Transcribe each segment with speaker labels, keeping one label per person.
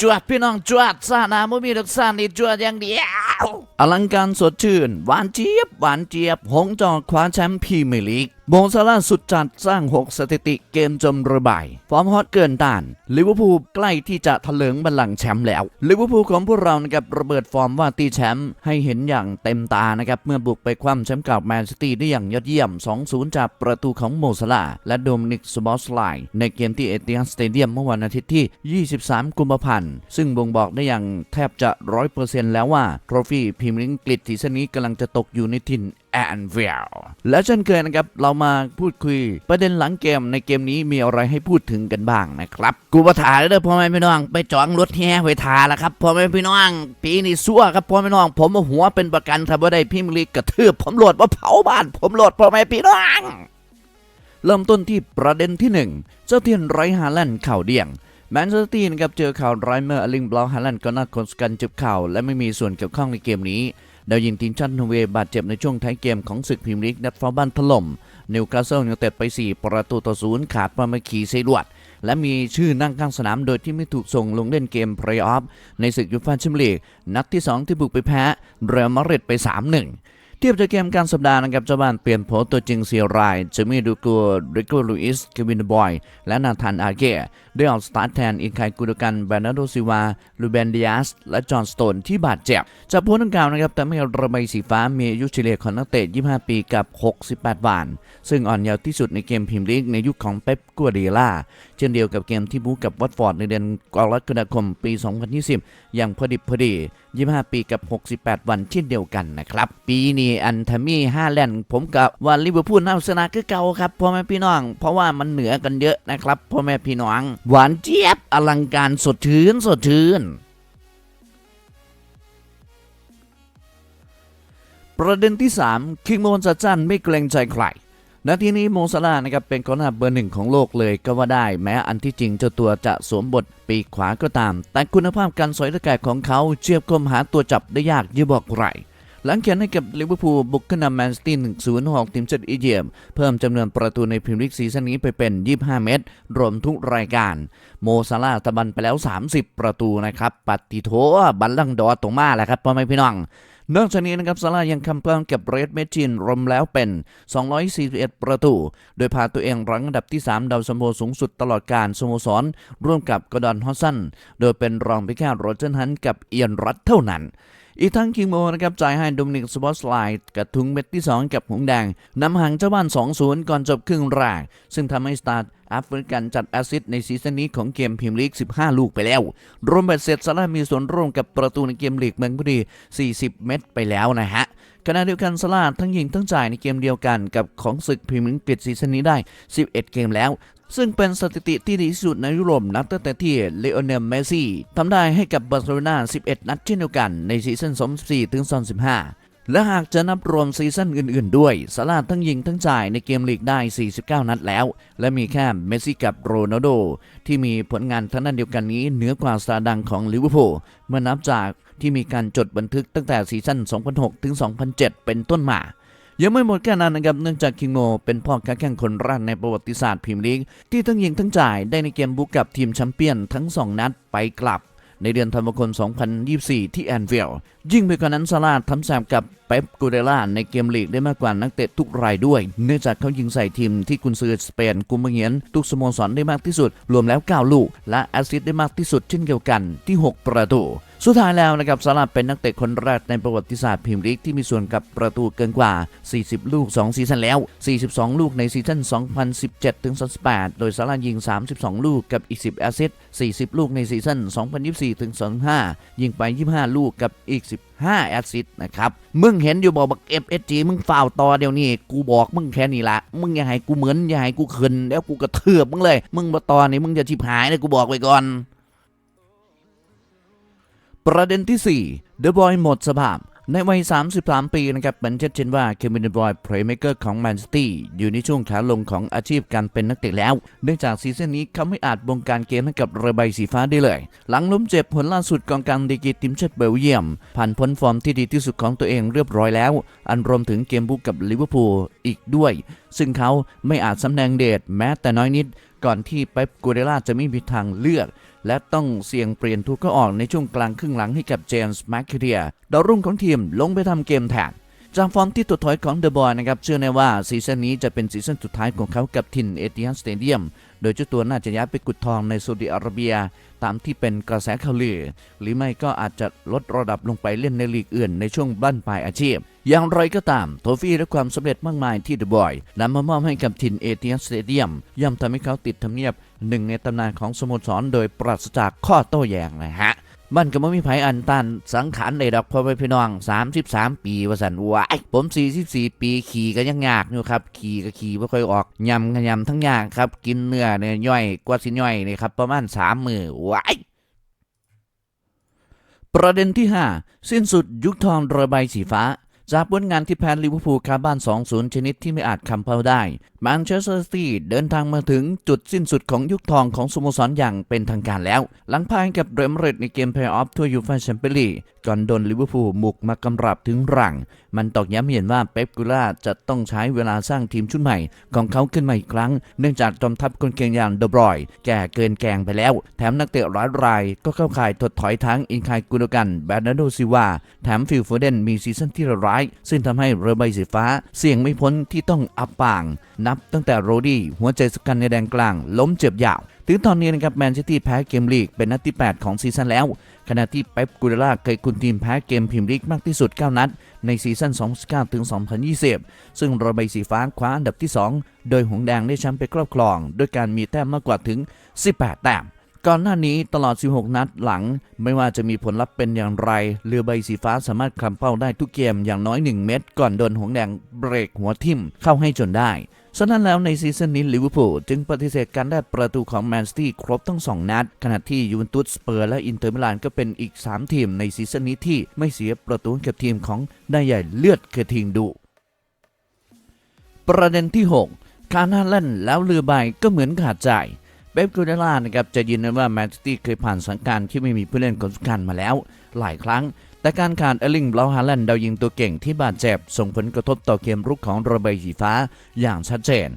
Speaker 1: จวดพี่น้องจวดซานาไม่มีดอกซานี่จวดอย่างเดียวอลังการสดชื่น หวานเจี๊ยบ หวานเจี๊ยบ หงจอคว้าแชมป์พรีเมียร์ลีก โมซาลาสุดจัดสร้าง 6 สถิติเกมจมระบาย ฟอร์มฮอตเกินต้านลิเวอร์พูลใกล้ที่จะทะเลิงบัลลังก์แชมป์แล้วลิเวอร์พูลของพวกเรานะครับระเบิดฟอร์มว่าตีแชมป์ให้เห็นอย่างเต็มตานะครับเมื่อบุกไปคว่ำแชมป์เก่าแมนซิตี้ได้อย่างยอดเยี่ยม 2-0 จากประตูของโมซาลาและโดมินิกสบอสไลน์ในเกมที่เอติฮัดสเตเดียมเมื่อวันอาทิตย์ที่ 23 กุมภาพันธ์ ซึ่งบ่งบอกได้อย่างแทบจะ 100%แล้วว่าโทรฟี่พรีเมียร์ลีกอังกฤษซีซั่นนี้กำลังจะตกอยู่ในถิ่น แอนเวลและเช่นเคยนะครับ เรามาพูดคุยประเด็นหลังเกมในเกมนี้มีอะไรให้พูดถึงกันบ้างนะครับ กูประถาเลยเด้อพ่อแม่พี่น้อง ไปจองรถแห่ไว้ทาแล้วครับพ่อแม่พี่น้อง ปีนี้ซั่วครับพ่อแม่พี่น้อง ผมเอาหัวเป็นประกันครับว่าได้พี่มิลีกระทืบผมโหลดว่าเผาบ้าน ผมโหลดพ่อแม่พี่น้องเริ่มต้นที่ประเด็นที่หนึ่งเจ้าเทียนไรฮาแลนด์เข่าเดี่ยงแมนเชสเตอร์นะครับเจอข่าวไรเมอร์อลิงบลาวฮาแลนด์ก็น่าคนสกันเจ็บข่าวและไม่มีส่วนเกี่ยวข้องในเกมนี้ ดาวยิงทีมชาตินอร์เวย์บาดเจ็บในช่วงท้ายเกมของศึกพรีเมียร์ลีกนัดฟ้าบ้านถล่มนิวคาสเซิลยูไนเต็ดไป 4 ประตูต่อศูนย์ขาดประมาคีเซดวด และมีชื่อนั่งข้างสนามโดยที่ไม่ถูกส่งลงเล่นเกมเพลย์ออฟในศึกยูฟ่าแชมเปี้ยนลีกนัดที่ 2 ที่บุกไปแพ้เรอัลมาดริดไป 3-1 ทียบจากเกมการสัปดาห์นะครับเจ้าบ้านเปลี่ยนโผตัวจริงเซียรายเจมี่ดูกัวริโกลูอิสเควินบอย และนาธานอาเก้ได้ออกสตาร์ทแทนอินไคกุดกันแบรนาโดซิวาลูเบนดิอาสและจอห์นสโตนที่บาดเจ็บจากโพสต์ดังกล่าวนะครับแต่ไม่ระบายสีฟ้ามีอายุเฉลี่ยของนักเตะ 25 ปีกับ 68 วัน ซึ่งอ่อนเยาว์ที่สุดในเกมพรีเมียร์ลีกในยุคของเป๊ปกัวเดล่าเช่นเดียวกับเกมที่บู๊กับวัตฟอร์ดในเดือนกรกฎาคมปี 2020 อย่างพอดิบพอดี 25 ปีกับ 68 วันเช่นเดียวกันนะครับ ปีนี้อันทามี่ห้าแลนด์ผมกับว่าลิเวอร์พูลน่าชนะคือเก่าครับพ่อแม่พี่น้อง เพราะว่ามันเหนือกันเยอะนะครับพ่อแม่พี่น้อง หวานเจี๊ยบอลังการสดชื่นสดชื่นประเด็นที่ 3 คิงโมนจัดจันไม่เกรงใจใคร นาทีนี้โมซาลานะครับเป็นกองหน้าเบอร์หนึ่งของโลกเลยก็ว่าได้ แม้อันที่จริงเจ้าตัวจะสวมบทปีกขวาก็ตาม แต่คุณภาพการสอยตะแกรงของเขาเชียบคมหาตัวจับได้ยากอย่บอกใครหลังเขียนให้กับลิเวอร์พูลบุกขึ้นนำแมนซิตี้1 0 6ทีมชาติอียิปต์เพิ่มจำนวนประตูในพรีเมียร์ลีกซีซั่นนี้ไปเป็น 25 เม็ดรวมทุกรายการ โมซาลาตะบันไปแล้ว 30 ประตูนะครับปัตติโถบัลลังดอตรงมาแหละครับพ่อแม่พี่น้อง นอกจากนี้นะครับซาลายังคำเพิ่มกับเรดเมจินรวมแล้วเป็น 241 ประตู โดยพาตัวเองรั้งอันดับที่ 3 ดาวซัมโบสูงสุดตลอดการสโมสร ร่วมกับกอร์ดอนฮอสซัน โดยเป็นรองไปแค่โรเจนฮันกับเอียนรัตเท่านั้น อีกทั้งคิงโมนะครับจ่ายให้โดมินิกสปอตไลท์กระทุงเม็ดที่ 2 กับหงแดงนำห่างเจ้าบ้าน 2-0 ก่อนจบครึ่งแรก ซึ่งทำให้สตาร์ทแอฟริกันจัดแอสซิสในซีซั่นนี้ของเกมพรีเมียร์ลีก 15 ลูกไปแล้ว รวมเบ็ดเสร็จซาร่ามีส่วนร่วมกับประตูในเกมลีกเมืองพอดี40 เม็ดไปแล้วนะฮะขณะเดียวกันซาร่าทั้งยิงทั้งจ่ายในเกมเดียวกันกับของศึกพรีเมียร์ลีกอังกฤษซีซั่นนี้ได้ 11 เกมแล้ว ซึ่งเป็นสถิติที่ดีที่สุดในยุโรปนับตั้งแต่ที่เลโอเนลเมซี่ทำได้ให้กับบาร์เซโลนา11 นัดเช่นเดียวกันในซีซั่น24ถึง25 และหากจะนับรวมซีซั่นอื่น ๆ ด้วยซาราทั้งยิงทั้งจ่ายในเกมลีกได้ 49 นัดแล้ว และมีแค่เมสซี่กับโรนัลโด ที่มีผลงานทั้งนั้นเดียวกันนี้เหนือกว่าสตาร์ดังของลิเวอร์พูลเมื่อนับจากที่มีการจดบันทึกตั้งแต่ซีซั่น2006ถึง2007 เป็นต้นมา ยังไม่หมดแค่นั้นนะครับเนื่องจากคิงโมเป็นพ่อค้าแข่งคนแรกในประวัติศาสตร์พรีเมียร์ลีกที่ทั้งยิงทั้งจ่ายได้ในเกมบุกกับทีมแชมเปี้ยนทั้ง 2 นัดไปกลับ ในเดือนธันวาคม 2024 ที่แอนฟิลด์ยิ่งไปกว่านั้นซาร่าทำแซมกับเป๊ปกูเดล่าในเกมลีกได้มากกว่านักเตะทุกรายด้วย เนื่องจากเขายิงใส่ทีมที่กุนซือสเปนกุมเงียนทุกสโมสรได้มากที่สุด รวมแล้ว 9 ลูก และแอสซิสต์ได้มากที่สุดเช่นเดียวกันที่ 6 ประตู สุดท้ายแล้วนะครับซาร่าเป็นนักเตะคนแรกในประวัติศาสตร์พรีเมียร์ลีกที่มีส่วนกับประตูเกินกว่า 40 ลูก 2 ซีซั่นแล้ว 42 ลูกในซีซั่น 2017 ถึง 2018 โดยซาร่ายิง 32 ลูกกับอีก 10 แอสซิสต์ 40 ลูกในซีซั่น 2024 ถึง25 ยิงไป 25 ลูกกับอีก 15 แอสซิสต์นะครับ มึงเห็นอยู่บอกบัก FSG มึงฝ่าวต่อเดี๋ยวนี้ กูบอกมึงแค่นี้ละ มึงอย่าให้กูเหมือนอย่าให้กูขึ้นแล้วกูกระเทือบมึงเลย มึงมาตอนนี้มึงจะชิบหายเลยกูบอกไว้ก่อน ประเด็นที่ 4 เดอะบอยหมดสภาพ ในวัย 33 ปีนะครับมันชัดเจนว่าเควินเดอะบอยเพลย์เมเกอร์ของแมนซิตี้อยู่ในช่วงขาลงของอาชีพการเป็นนักเตะแล้ว เนื่องจากซีซั่นนี้เขาไม่อาจบงการเกมให้กับเรือใบสีฟ้าได้เลย หลังล้มเจ็บผลล่าสุดกองกลางดีกีทีมชาติเบลเยียม ผ่านพ้นฟอร์มที่ดีที่สุดของตัวเองเรียบร้อยแล้ว อันรวมถึงเกมบุกกับลิเวอร์พูลอีกด้วย ซึ่งเขาไม่อาจสำแดงเดชแม้แต่น้อยนิด ก่อนที่เป๊ปกัวเดล่าจะไม่มีทางเลือก และต้องเสี่ยงเปลี่ยนทุกก็ออกในช่วงกลางครึ่งหลังให้กับเจมส์แมคคิเดียดาวรุ่งของทีมลงไปทำเกมแทนจากฟอร์มที่ตดถอยของเดอะบอยนะครับ เชื่อแน่ว่าซีซั่นนี้จะเป็นซีซั่นสุดท้ายของเขากับทินเอติฮันสเตเดียม โดยเจ้าตัวน่าจะย้ายไปกุดทองในซาอุดิอาระเบีย ตามที่เป็นกระแสข่าวลือ หรือไม่ก็อาจจะลดระดับลงไปเล่นในลีกอื่นในช่วงบั้นปลายอาชีพ อย่างไรก็ตาม โทฟี่และความสำเร็จมากมายที่เดอะบอยนำมามอบให้กับทินเอเทียนสเตเดียมย่อมทำให้เขาติดทำเนียบหนึ่งในตำนานของสโมสรโดยปราศจากข้อโต้แย้งนะฮะ มันก็ไม่มีไผอันตันสังขารเลยดอกพ่อแม่พี่น้อง 33 ปีว่าสันวาผม 44 ปีขี่ก็ยังยากอยู่ครับ ขี่ก็ขี่ไม่ค่อยออกยำก็ยำทั้งยากครับ กินเนื้อเนี่ยย่อยกว่าสิย่อยนี่ครับ ประมาณ 3 มือวายประเด็นที่ 5 สิ้นสุดยุคทองรอยใบสีฟ้า จากผลงานที่แพ้ลิเวอร์พูลคาบ้าน 2-0 ชนิดที่ไม่อาจคำเพ้าได้แมนเชสเตอร์ซิตี้เดินทางมาถึงจุดสิ้นสุดของยุคทองของสโมสรอย่างเป็นทางการแล้ว หลังพ่ายกับเรอัลมเรดในเกมเพลย์ออฟทัวร์ยูฟ่าแชมเปี้ยนลีก ก่อนโดนลิเวอร์พูลบุกมากำรับถึงรัง มันตอกย้ำเห็นว่าเป๊ปกูล่าจะต้องใช้เวลาสร้างทีมชุดใหม่ ของเขาขึ้นมาอีกครั้ง เนื่องจากจอมทัพคนเก่งอย่างเดบรอย แก่เกินแกงไปแล้ว แถมนักเตะร้ายรายก็เข้าข่ายถดถอยทั้งอินคายกุนโดกันแบรนาร์โดซิวาแถมฟิลโฟเดนมีซีซั่นที่ร้าย ซึ่งทำให้เรือใบสีฟ้า เสี่ยงไม่พ้นที่ต้องอับปาง นับตั้งแต่โรดี้หัวใจสำคัญในแดนกลาง ล้มเจ็บยาว ถึงตอนนี้นะครับแมนเชสเตอร์แพ้เกมลีกเป็นนัดที่ 8 ของซีซั่นแล้ว ขณะที่เป๊ปกูเดล่าเคยคุมทีมแพ้เกมพรีเมียร์ลีกมากที่สุด 9 นัด ในซีซั่น2019ถึง2020 ซึ่งเระใบสีฟ้าคว้าอันดับที่ 2 โดยหงแดงได้แชมป์ไปครอบครอง ด้วยการมีแต้มมากกว่าถึง 18 แต้มก่อนหน้านี้ตลอด 16 นัดหลัง ไม่ว่าจะมีผลลัพธ์เป็นอย่างไร เรือใบสีฟ้าสามารถคลำเป้าได้ทุกเกมอย่างน้อย 1 เม็ดก่อนโดนหงแดงเบรกหัวทิ่มเข้าให้จนได้ ฉะนั้นแล้วในซีซั่นนี้ลิเวอร์พูลจึงปฏิเสธการได้ประตูของแมนซิตี้ครบทั้ง 2 นัด ขณะที่ยูเวนตุสสเปอร์และอินเตอร์มิลานก็เป็นอีก 3 ทีมในซีซั่นนี้ที่ไม่เสียประตูกับทีมของได้ใหญ่เลือดเคทิงดูประเด็นที่ 6 การน่าเล่นแล้วเรือใบก็เหมือนขาดใจเป๊ปกูเดล่านะครับจะยืนยันว่าแมนซิตี้เคยผ่านสถานการณ์ที่ไม่มีผู้เล่นคนสำคัญมาแล้ว หลายครั้ง แต่การขาดเอลิงบลาฮาแลนด์ดาวยิงตัวเก่งที่บาดเจ็บ ส่งผลกระทบต่อเกมรุกของระเบยสีฟ้าอย่างชัดเจน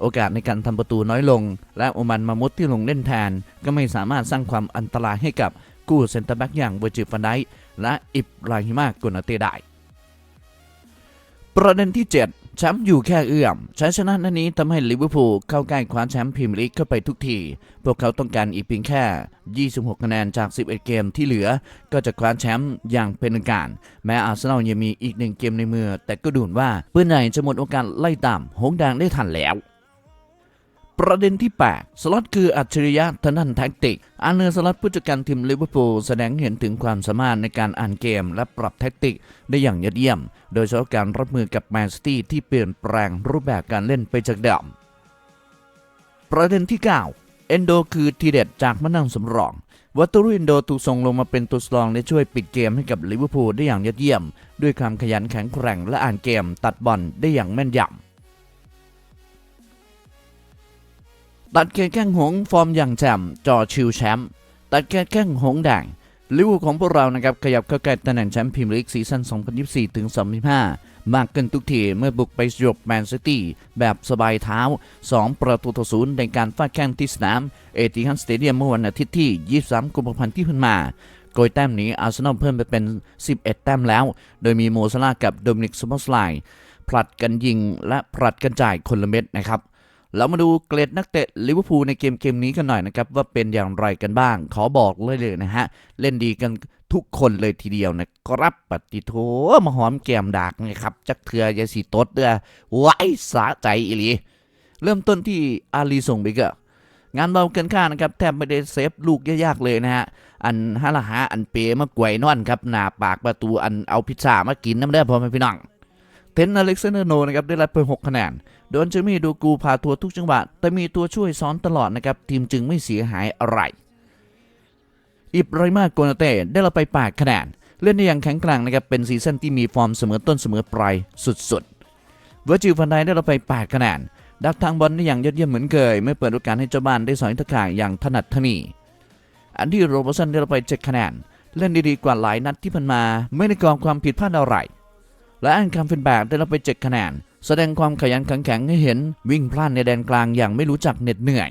Speaker 1: โอกาสในการทำประตูน้อยลง และโอมันมามุดที่ลงเล่นแทน ก็ไม่สามารถสร้างความอันตรายให้กับกู้เซนเตอร์แบ็กอย่างเวอร์จิฟันไดและอิบราฮิมากุนเตได้ประเด็นที่ 7 แชมป์อยู่แค่เอื้อมชัยชนะนั้นี้ทำให้ลิเวอร์พูลเข้าใกล้คว้าแชมป์พรีเมียร์ลีกเข้าไปทุกที พวกเขาต้องการอีกเพียงแค่ 26 คะแนนจาก 11 เกมที่เหลือ ก็จะคว้าแชมป์อย่างเป็นทางการ แม้อาร์เซนอลยังมีอีกหนึ่งเกมในมือ แต่ก็ดูเหมือนว่าเพื่อนใหญ่จะหมดโอกาสไล่ตามหงแดงได้ทันแล้ว ประเด็นที่ 8 สล็อตคืออัจฉริยะทางด้านแท็กติกอันเนอร์สล็อตผู้จัดการทีมลิเวอร์พูลแสดงเห็นถึงความสามารถในการอ่านเกมและปรับแท็กติก ได้อย่างยอดเยี่ยม โดยเฉพาะการรับมือกับแมนซิตี้ที่เปลี่ยนแปลงรูปแบบการเล่นไปจากเดิม ประเด็นที่ 9 เอนโดคือทีเด็ดจากมานั่งสำรองวัตตุรุเอนโดถูกส่งลงมาเป็นตัวสำรองและช่วยปิดเกมให้กับลิเวอร์พูลได้อย่างยอดเยี่ยม ด้วยความขยันแข็งแกร่งและอ่านเกมตัดบอลได้อย่างแม่นยำ ตัดเกมแข้งหงส์ฟอร์มอย่างแจ่มจอชิวแชมป์ตัดเกมแข้งหงส์แดงลิเวอร์พูลของพวกเรานะครับขยับเข้าใกล้ตำแหน่งแชมป์พรีเมียร์ลีกซีซั่น 2024 ถึง 2025 มากขึ้นทุกทีเมื่อบุกไปสยบแมนซิตี้แบบสบายเท้า 2 ประตูต่อศูนย์ในการฟาดแข้งที่สนามเอติฮันสเตเดียมเมื่อวันอาทิตย์ที่ 23 กุมภาพันธ์ที่ผ่านมาโกยแต้มนี้อาร์เซนอลเพิ่มไปเป็น 11 แต้มแล้ว โดยมีโมซาลากับโดมินิกสมอสไลน์ผลัดกันยิงและผลัดกันจ่ายคนละเม็ดนะครับ เรามาดูเกรดนักเตะลิเวอร์พูลในเกมเกมนี้กันหน่อยนะครับ ว่าเป็นอย่างไรกันบ้าง ขอบอกเลยเลยนะฮะ เล่นดีกันทุกคนเลยทีเดียวนะครับปฏิโทมาหอมแก้มดากนะครับ จักเถือยาสีตดเด้อไว้สาใจอีหลี เริ่มต้นที่อาลีส่งไปเกอร์งานเบาเกินค่านะครับ แทบไม่ได้เซฟลูกยากๆเลยนะฮะ อันฮาละหาอันเปมากวยนอนครับ หนาปากประตูอันเอาพิซซ่ามากินน้ำได้พอไหมพี่น้อง เทนอเล็กซานเดอร์โนนะครับได้รับไป6คะแนน โดนเจมี่ดูกูพาทัวร์ทุกจังหวะ แต่มีตัวช่วยซ้อนตลอดนะครับ ทีมจึงไม่เสียหายอะไร อิบรมาโกนาเต้ได้รับไป8คะแนน เล่นได้อย่างแข็งแกร่งนะครับ เป็นซีซั่นที่มีฟอร์มเสมอต้นเสมอปลายสุดๆเวอร์จิลฟันไดได้รับไป8คะแนน ดักทางบอลได้อย่างยอดเยี่ยมเหมือนเคย ไม่เปิดโอกาสให้เจ้าบ้านได้สอยตะข่ายอย่างถนัดถนีอันที่โรเบอร์สันได้รับไป7คะแนน เล่นดีๆกว่าหลายนัดที่ผ่านมา ไม่ได้ก่อความผิดพลาดอะไร และอันคัมเฟนแบกได้รับไป 7 คะแนน แสดงความขยันขันแข็งให้เห็นวิ่งพล่านในแดนกลางอย่างไม่รู้จักเหน็ดเหนื่อย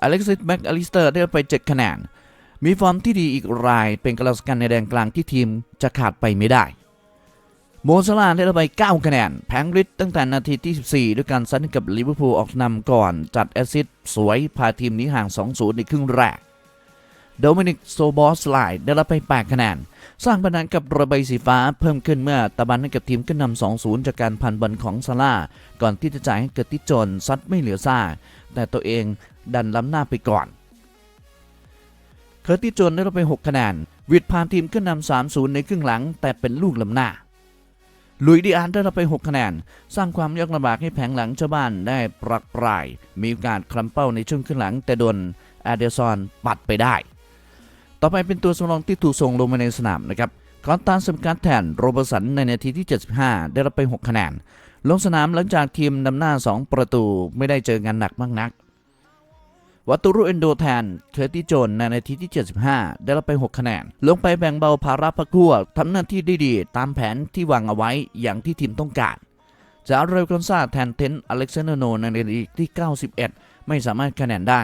Speaker 1: อเล็กซิสแม็กอลิสเตอร์ได้รับไป 7 คะแนน มีฟอร์มที่ดีอีกรายเป็นกำลังสำคัญในแดนกลางที่ทีมจะขาดไปไม่ได้ โมซาลาได้รับไป 9 คะแนน แพงริดตั้งแต่นาทีที่ 14 ด้วยการซัดกับลิเวอร์พูลออกนำก่อน จัดแอสซิสต์สวยพาทีมนี้ห่าง 2-0 ในครึ่งแรก โดมินิกโซบอสไลด์ได้รับไป 8 คะแนน สร้างปัญหากับระบายสีฟ้าเพิ่มขึ้นเมื่อตะบันให้กับทีมขึ้นนำ2-0 จากการพันบอลของซาร่าก่อนที่จะจ่ายให้เกิดที่จนซัดไม่เหลือซ่า แต่ตัวเองดันล้ำหน้าไปก่อน เคอร์ติจนได้รับไป 6 คะแนน วิดพาทีมขึ้นนำ3-0 ในครึ่งหลัง แต่เป็นลูกล้ำหน้าลุยดิอาร์ได้รับไป 6 คะแนน สร้างความยากลำบากให้แผงหลังชาวบ้านได้ปรักปราย มีโอกาสคลำเป้าในช่วงครึ่งหลังแต่โดนอาเดซอนปัดไปได้ ต่อไปเป็นตัวสำรองที่ถูกส่งลงมาในสนามนะครับคอนตานสมการแทนโรเบอร์สันในนาทีที่ 75 ได้รับไป 6 คะแนน ลงสนามหลังจากทีมนำหน้า 2 ประตูไม่ได้เจองานหนักมากนัก วัตตุรุเอนโดแทนเคอร์ติโจนในนาทีที่ 75 ได้รับไป 6 คะแนน ลงไปแบ่งเบาภาระพักพวกทำหน้าที่ได้ดีตามแผนที่วางเอาไว้อย่างที่ทีมต้องการจาเรลกอนซาแทนเทนอเล็กซานโนในนาทีที่ 91 ไม่สามารถคะแนนได้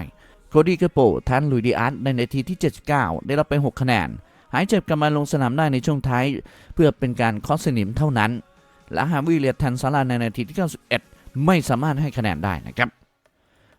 Speaker 1: คดี้กระโปแทนลุยดิอาร์ตในนาทีที่ 79 ได้รับไป 6 คะแนน หายเจ็บกลับมาลงสนามได้ในช่วงท้าย เพื่อเป็นการคอสนิมเท่านั้น และฮาวิเลียแทนซาลาในนาทีที่ 91 ไม่สามารถให้คะแนนได้นะครับ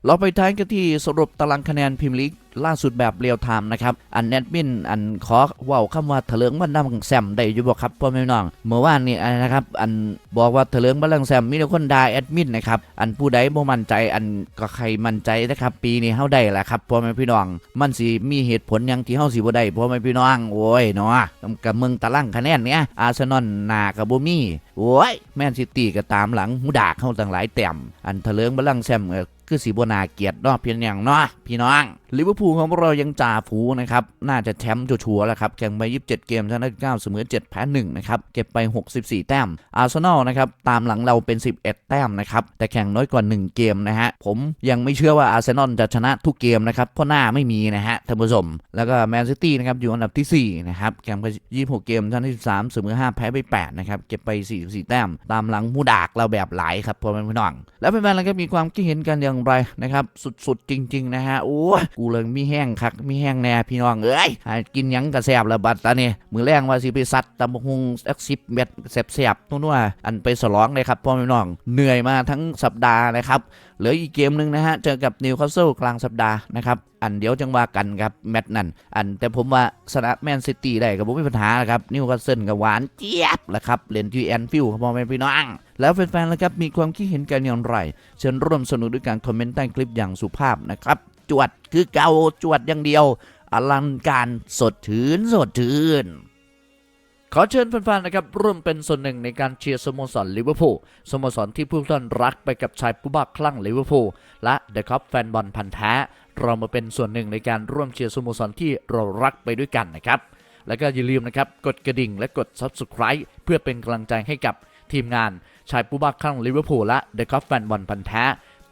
Speaker 1: เราไปท้ายกันที่สรุปตารางคะแนนพรีมลีก ล่าสุดแบบเรียลไทม์นะครับ อันแอดมินอันขอเว้าคำว่าเถลิงบันดังแซมได้อยู่บ่ครับพ่อแม่พี่น้องเมื่อวานนี่อันนะครับ อันบอกว่าเถลิงบันดังแซมมีแต่คนด่าแอดมินนะครับอันผู้ใดบ่มั่นใจอันก็ใครมั่นใจนะครับ ปีนี้เฮาได้แหละครับพ่อแม่พี่น้อง มันสิมีเหตุผลยังที่เฮาสิบ่ได้พ่อแม่พี่น้องโอ้ยเนาะกับเมืองตารางคะแนนเนี่ยอาร์เซนอลหน้าก็บ่มีโอ้ยแมนซิตี้ก็ตามหลังหูดากเฮาตั้งหลายแต้มอันเถลิงบันดังแซมก็คือสีบนาเกียรติเนาะเพียงอย่างเนาะพี่น้องลิเวอร์พูลของเรายังจ่าฝูนะครับ น่าจะแชมป์ชัวร์แล้วครับ แข่งไป 27 เกมชนะ9เสมอ7แพ้1นะครับ เก็บไป 64 แต้ม อาร์เซนอลนะครับ ตามหลังเราเป็น 11 แต้มนะครับ แต่แข่งน้อยกว่า 1 เกมนะฮะ ผมยังไม่เชื่อว่าอาร์เซนอลจะชนะทุกเกมนะครับ เพราะหน้าไม่มีนะฮะท่านผู้ชม แล้วก็แมนซิตี้นะครับอยู่อันดับทีสี่4 นะครับ แข่งไป 26 เกมชนะ13เสมอ5แพ้ไป 8 นะครับ เก็บไป 44 แต้ม ตามหลังมูดากเราแบบหลายครับพ่อแม่พี่น้อง แล้วเป็นแฟนๆแล้วก็มีความคิดเห็นกันอย่างไรนะครับ สุดๆจริง ๆ นะฮะ โอ้กูเลยมีแห้งคักมีแห้งแน่พี่น้องเอ้ยกินยังกระแซบแล้วบัดตานี่มือแรงว่าสิไปซัดตำบหุงสักสิบเม็ดแสบๆนู่นว่าอันไปสลองเลยครับพ่อพี่น้องเหนื่อยมาทั้งสัปดาห์นะครับเหลืออีกเกมหนึ่งนะฮะเจอกับนิวคาสเซิลกลางสัปดาห์นะครับอันเดี๋ยวจังว่ากันครับแมตช์นั้นอันแต่ผมว่าชนะแมนซิตี้ได้กับผมไม่มีปัญหาครับนิวคาสเซิลกับหวานเจี๊ยบแหละครับเล่นที่แอนฟิลด์ครับพ่อแม่พี่น้องแล้วแฟนๆแล้วครับมีความคิดเห็นกันอย่างไรเชิญร่วมสนุกด้วยการคอมเมนต์ใต้คลิปอย่างสุภาพนะครับ จวดคือเก่าจวดอย่างเดียว อลังการสดถืนสดถืนขอเชิญแฟนๆนะครับร่วมเป็นส่วนหนึ่งในการเชียร์สโมสรลิเวอร์พูลสโมสรที่ผู้ท่านรักไปกับชายผู้บ้าคลั่งลิเวอร์พูลและเดอะคัพแฟนบอลพันธ์แท้ เรามาเป็นส่วนหนึ่งในการร่วมเชียร์สโมสรที่เรารักไปด้วยกันนะครับ แล้วก็อย่าลืมนะครับกดกระดิ่งและกด Subscribe เพื่อเป็นกำลังใจให้กับทีมงานชายผู้บ้าคลั่งลิเวอร์พูลและเดอะคัพแฟนบอลพันธ์แท้